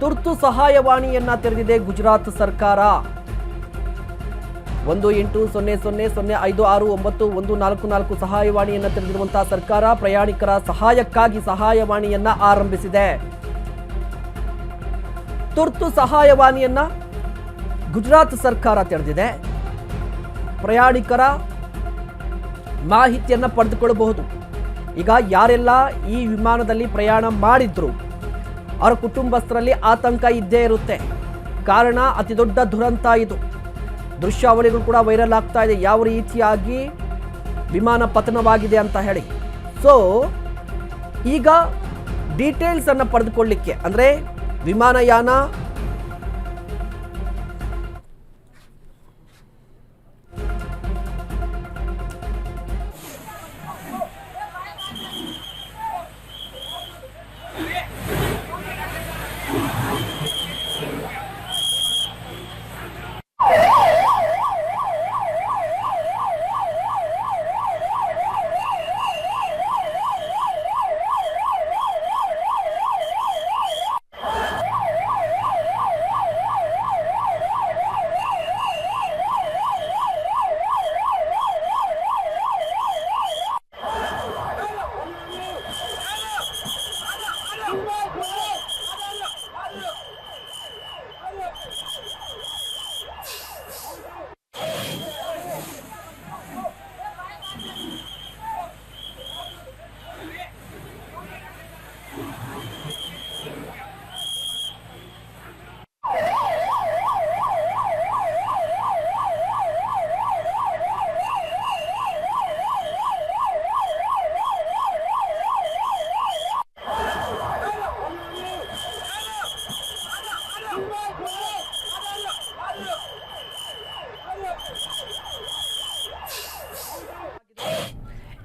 ತುರ್ತು ಸಹಾಯವಾಣಿಯನ್ನ ತೆರೆದಿದೆ ಗುಜರಾತ್ ಸರ್ಕಾರ. ಒಂದು ಎಂಟು ಸೊನ್ನೆ ಸೊನ್ನೆ ಸೊನ್ನೆ ಐದು ಆರು ಒಂಬತ್ತು ಒಂದು ನಾಲ್ಕು ನಾಲ್ಕು ಸಹಾಯವಾಣಿಯನ್ನು ತೆರೆದಿರುವಂತಹ ಸರ್ಕಾರ ಪ್ರಯಾಣಿಕರ ಸಹಾಯಕ್ಕಾಗಿ ಸಹಾಯವಾಣಿಯನ್ನ ಆರಂಭಿಸಿದೆ. ತುರ್ತು ಸಹಾಯವಾಣಿಯನ್ನ ಗುಜರಾತ್ ಸರ್ಕಾರ ತೆರೆದಿದೆ. ಪ್ರಯಾಣಿಕರ ಮಾಹಿತಿಯನ್ನು ಪಡೆದುಕೊಳ್ಳಬಹುದು. ಈಗ ಯಾರೆಲ್ಲ ಈ ವಿಮಾನದಲ್ಲಿ ಪ್ರಯಾಣ ಮಾಡಿದ್ರು ಅವರ ಕುಟುಂಬಸ್ಥರಲ್ಲಿ ಆತಂಕ ಇದ್ದೇ ಇರುತ್ತೆ. ಕಾರಣ ಅತಿ ದೊಡ್ಡ ದುರಂತ ಇದು. ದೃಶ್ಯಾವಳಿಗಳು ಕೂಡ ವೈರಲ್ ಆಗ್ತಾ ಇದೆ. ಯಾವ ರೀತಿಯಾಗಿ? ವಿಮಾನ ಪತನವಾಗಿದೆ ಅಂತ ಹೇಳಿ. ಸೊ ಈಗ ಡೀಟೇಲ್ಸ್ ಅನ್ನು ಪಡೆದುಕೊಳ್ಳಿಕ್ಕೆ, ಅಂದರೆ ವಿಮಾನಯಾನ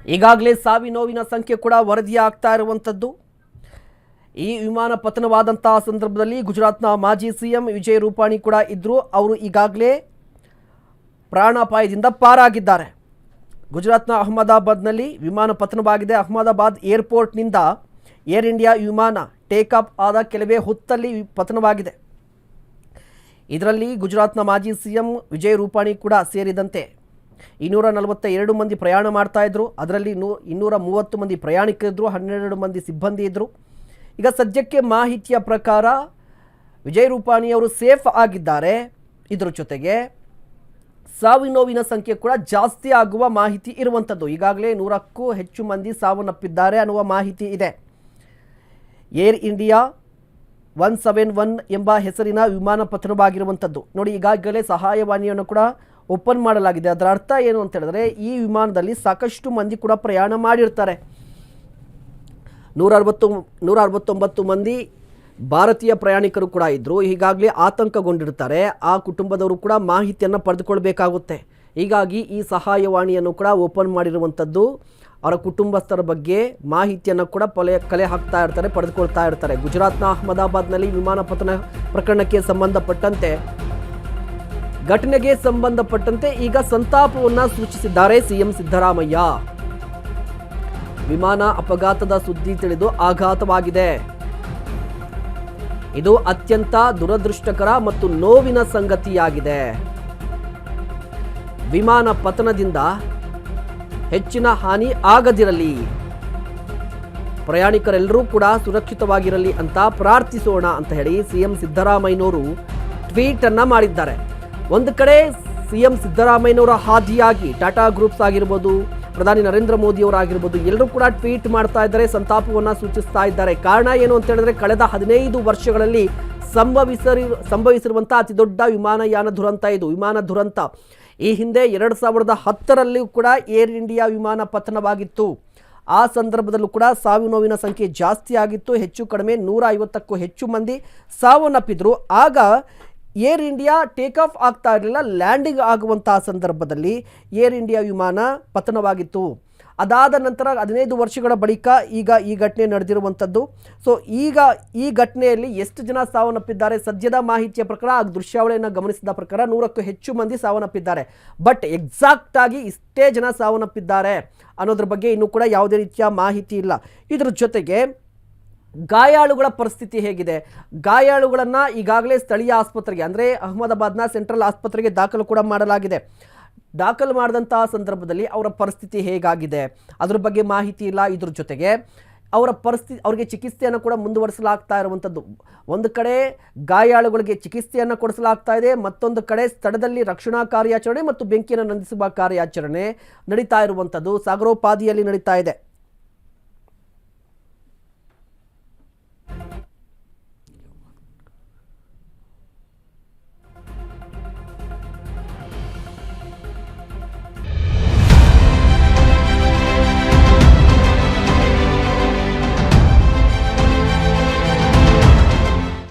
ಈಗಾಗಲೇ ಸಾವಿ ನೋವಿನ ಸಂಖ್ಯೆ ಕೂಡ ವರದಿಯಾಗ್ತಾ ಇರುವಂಥದ್ದು ಈ ವಿಮಾನ ಪತನವಾದಂತಹ ಸಂದರ್ಭದಲ್ಲಿ ಗುಜರಾತ್ನ ಮಾಜಿ ಸಿಎಂ ವಿಜಯ್ ರೂಪಾಣಿ ಕೂಡ ಇದ್ದರು ಅವರು ಈಗಾಗಲೇ ಪ್ರಾಣಾಪಾಯದಿಂದ ಪಾರಾಗಿದ್ದಾರೆ. ಗುಜರಾತ್ನ ಅಹಮದಾಬಾದ್ನಲ್ಲಿ ವಿಮಾನ ಪತನವಾಗಿದೆ. ಅಹಮದಾಬಾದ್ ಏರ್ಪೋರ್ಟ್ನಿಂದ ಏರ್ ಇಂಡಿಯಾ ವಿಮಾನ ಟೇಕ್ ಆಫ್ ಆದ ಕೆಲವೇ ಹೊತ್ತಲ್ಲಿ ಪತನವಾಗಿದೆ. ಇದರಲ್ಲಿ ಗುಜರಾತ್ನ ಮಾಜಿ ಸಿಎಂ ವಿಜಯ್ ರೂಪಾಣಿ ಕೂಡ ಸೇರಿದಂತೆ ಇನ್ನೂರ ನಲವತ್ತ ಎರಡು ಮಂದಿ ಪ್ರಯಾಣ ಮಾಡ್ತಾ ಇದ್ರು. ಅದರಲ್ಲಿ ನೂ ಇನ್ನೂರ ಮೂವತ್ತು ಮಂದಿ ಪ್ರಯಾಣಿಕರಿದ್ದರು ಹನ್ನೆರಡು ಮಂದಿ ಸಿಬ್ಬಂದಿ ಇದ್ದರು ಈಗ ಸದ್ಯಕ್ಕೆ ಮಾಹಿತಿಯ ಪ್ರಕಾರ ವಿಜಯ್ ರೂಪಾಣಿ ಅವರು ಸೇಫ್ ಆಗಿದ್ದಾರೆ. ಇದರ ಜೊತೆಗೆ ಸಾವಿನೋವಿನ ಸಂಖ್ಯೆ ಕೂಡ ಜಾಸ್ತಿ ಆಗುವ ಮಾಹಿತಿ ಇರುವಂಥದ್ದು ಈಗಾಗಲೇ ನೂರಕ್ಕೂ ಹೆಚ್ಚು ಮಂದಿ ಸಾವನ್ನಪ್ಪಿದ್ದಾರೆ ಅನ್ನುವ ಮಾಹಿತಿ ಇದೆ. Air India one seven one ಎಂಬ ಹೆಸರಿನ ವಿಮಾನ ಪತನವಾಗಿರುವಂಥದ್ದು ನೋಡಿ, ಈಗಾಗಲೇ ಸಹಾಯವಾಣಿಯನ್ನು ಕೂಡ ಓಪನ್ ಮಾಡಲಾಗಿದೆ. ಅದರ ಅರ್ಥ ಏನು ಅಂತ ಹೇಳಿದ್ರೆ, ಈ ವಿಮಾನದಲ್ಲಿ ಸಾಕಷ್ಟು ಮಂದಿ ಕೂಡ ಪ್ರಯಾಣ ಮಾಡಿರ್ತಾರೆ. ನೂರ ಅರವತ್ತು ನೂರ ಅರವತ್ತೊಂಬತ್ತು ಮಂದಿ ಭಾರತೀಯ ಪ್ರಯಾಣಿಕರು ಕೂಡ ಇದ್ದರು ಈಗಾಗಲೇ ಆತಂಕಗೊಂಡಿರ್ತಾರೆ. ಆ ಕುಟುಂಬದವರು ಕೂಡ ಮಾಹಿತಿಯನ್ನು ಪಡೆದುಕೊಳ್ಬೇಕಾಗುತ್ತೆ. ಹೀಗಾಗಿ ಈ ಸಹಾಯವಾಣಿಯನ್ನು ಕೂಡ ಓಪನ್ ಮಾಡಿರುವಂಥದ್ದು ಅವರ ಕುಟುಂಬಸ್ಥರ ಬಗ್ಗೆ ಮಾಹಿತಿಯನ್ನು ಕೂಡ ಪಲೆ, ಕಲೆ ಹಾಕ್ತಾ ಇರ್ತಾರೆ, ಪಡೆದುಕೊಳ್ತಾ ಇರ್ತಾರೆ. ಗುಜರಾತ್ನ ಅಹಮದಾಬಾದ್ನಲ್ಲಿ ವಿಮಾನ ಪತನ ಪ್ರಕರಣಕ್ಕೆ ಸಂಬಂಧಪಟ್ಟಂತೆ ಘಟನೆಗೆ ಸಂಬಂಧಪಟ್ಟಂತೆ ಈಗ ಸಂತಾಪವನ್ನು ಸೂಚಿಸಿದ್ದಾರೆ ಸಿಎಂ ಸಿದ್ದರಾಮಯ್ಯ. ವಿಮಾನ ಅಪಘಾತದ ಸುದ್ದಿ ತಿಳಿದು ಆಘಾತವಾಗಿದೆ. ಇದು ಅತ್ಯಂತ ದುರದೃಷ್ಟಕರ ಮತ್ತು ನೋವಿನ ಸಂಗತಿಯಾಗಿದೆ. ವಿಮಾನ ಪತನದಿಂದ ಹೆಚ್ಚಿನ ಹಾನಿ ಆಗದಿರಲಿ. ಪ್ರಯಾಣಿಕರೆಲ್ಲರೂ ಕೂಡ ಸುರಕ್ಷಿತವಾಗಿರಲಿ ಅಂತ ಪ್ರಾರ್ಥಿಸೋಣ ಅಂತ ಹೇಳಿ ಸಿಎಂ ಸಿದ್ದರಾಮಯ್ಯನವರು ಟ್ವೀಟ್ ಅನ್ನ ಮಾಡಿದ್ದಾರೆ. ಒಂದು ಕಡೆ ಸಿಎಂ ಸಿದ್ದರಾಮಯ್ಯನವರ ಹಾದಿಯಾಗಿ ಟಾಟಾ ಗ್ರೂಪ್ಸ್ ಆಗಿರ್ಬೋದು, ಪ್ರಧಾನಿ ನರೇಂದ್ರ ಮೋದಿ ಅವರಾಗಿರ್ಬೋದು ಎಲ್ಲರೂ ಕೂಡ ಟ್ವೀಟ್ ಮಾಡ್ತಾ ಇದ್ದಾರೆ, ಸಂತಾಪವನ್ನು ಸೂಚಿಸ್ತಾ ಇದ್ದಾರೆ. ಕಾರಣ ಏನು ಅಂತ ಹೇಳಿದ್ರೆ, ಕಳೆದ ಹದಿನೈದು ವರ್ಷಗಳಲ್ಲಿ ಸಂಭವಿಸರಿ ಸಂಭವಿಸಿರುವಂಥ ಅತಿ ದೊಡ್ಡ ವಿಮಾನಯಾನ ದುರಂತ ಇದು. ವಿಮಾನ ದುರಂತ. ಈ ಹಿಂದೆ ಎರಡು ಸಾವಿರದ ಹತ್ತರಲ್ಲಿಯೂ ಕೂಡ ಏರ್ ಇಂಡಿಯಾ ವಿಮಾನ ಪತನವಾಗಿತ್ತು. ಆ ಸಂದರ್ಭದಲ್ಲೂ ಕೂಡ ಸಾವು ನೋವಿನ ಸಂಖ್ಯೆ ಜಾಸ್ತಿ ಆಗಿತ್ತು. ಹೆಚ್ಚು ಕಡಿಮೆ ನೂರ ಐವತ್ತಕ್ಕೂ ಹೆಚ್ಚು ಮಂದಿ ಸಾವನ್ನಪ್ಪಿದ್ರು. ಆಗ ಏರ್ ಇಂಡಿಯಾ ಟೇಕ್ ಆಫ್ ಆಗ್ತಾ ಇರಲಿಲ್ಲ, ಲ್ಯಾಂಡಿಂಗ್ ಆಗುವಂತಹ ಸಂದರ್ಭದಲ್ಲಿ ಏರ್ ಇಂಡಿಯಾ ವಿಮಾನ ಪತನವಾಗಿತ್ತು. ಅದಾದ ನಂತರ ಹದಿನೈದು ವರ್ಷಗಳ ಬಳಿಕ ಈಗ ಈ ಘಟನೆ ನಡೆದಿರುವಂಥದ್ದು. ಸೊ ಈಗ ಈ ಘಟನೆಯಲ್ಲಿ ಎಷ್ಟು ಜನ ಸಾವನ್ನಪ್ಪಿದ್ದಾರೆ ಸದ್ಯದ ಮಾಹಿತಿಯ ಪ್ರಕಾರ, ಆ ದೃಶ್ಯಾವಳಿಯನ್ನು ಗಮನಿಸಿದ ಪ್ರಕಾರ ನೂರಕ್ಕೂ ಹೆಚ್ಚು ಮಂದಿ ಸಾವನ್ನಪ್ಪಿದ್ದಾರೆ. ಬಟ್ ಎಕ್ಸಾಕ್ಟ್ ಆಗಿ ಇಷ್ಟೇ ಜನ ಸಾವನ್ನಪ್ಪಿದ್ದಾರೆ ಅನ್ನೋದ್ರ ಬಗ್ಗೆ ಇನ್ನೂ ಕೂಡ ಯಾವುದೇ ರೀತಿಯ ಮಾಹಿತಿ ಇಲ್ಲ. ಇದ್ರ ಜೊತೆಗೆ ಗಾಯಾಳುಗಳ ಪರಿಸ್ಥಿತಿ ಹೇಗಿದೆ? ಗಾಯಾಳುಗಳನ್ನು ಈಗಾಗಲೇ ಸ್ಥಳೀಯ ಆಸ್ಪತ್ರೆಗೆ, ಅಂದರೆ ಅಹಮದಾಬಾದ್ನ ಸೆಂಟ್ರಲ್ ಆಸ್ಪತ್ರೆಗೆ ದಾಖಲು ಕೂಡ ಮಾಡಲಾಗಿದೆ. ದಾಖಲು ಮಾಡಿದಂತಹ ಸಂದರ್ಭದಲ್ಲಿ ಅವರ ಪರಿಸ್ಥಿತಿ ಹೇಗಾಗಿದೆ? ಅದ್ರ ಬಗ್ಗೆ ಮಾಹಿತಿ ಇಲ್ಲ. ಇದ್ರ ಜೊತೆಗೆ ಅವರ ಪರಿಸ್ಥಿತಿ ಅವರಿಗೆ ಚಿಕಿತ್ಸೆಯನ್ನು ಕೂಡ ಮುಂದುವರಿಸಲಾಗ್ತಾ ಇರುವಂಥದ್ದು ಒಂದು ಕಡೆ ಗಾಯಾಳುಗಳಿಗೆ ಚಿಕಿತ್ಸೆಯನ್ನು ಕೊಡಿಸಲಾಗ್ತಾ ಇದೆ. ಮತ್ತೊಂದು ಕಡೆ ಸ್ಥಳದಲ್ಲಿ ರಕ್ಷಣಾ ಕಾರ್ಯಾಚರಣೆ ಮತ್ತು ಬೆಂಕಿಯನ್ನು ನಂದಿಸುವ ಕಾರ್ಯಾಚರಣೆ ನಡೀತಾ ಇರುವಂಥದ್ದು ಸಾಗರೋಪಾದಿಯಲ್ಲಿ ನಡೀತಾ ಇದೆ.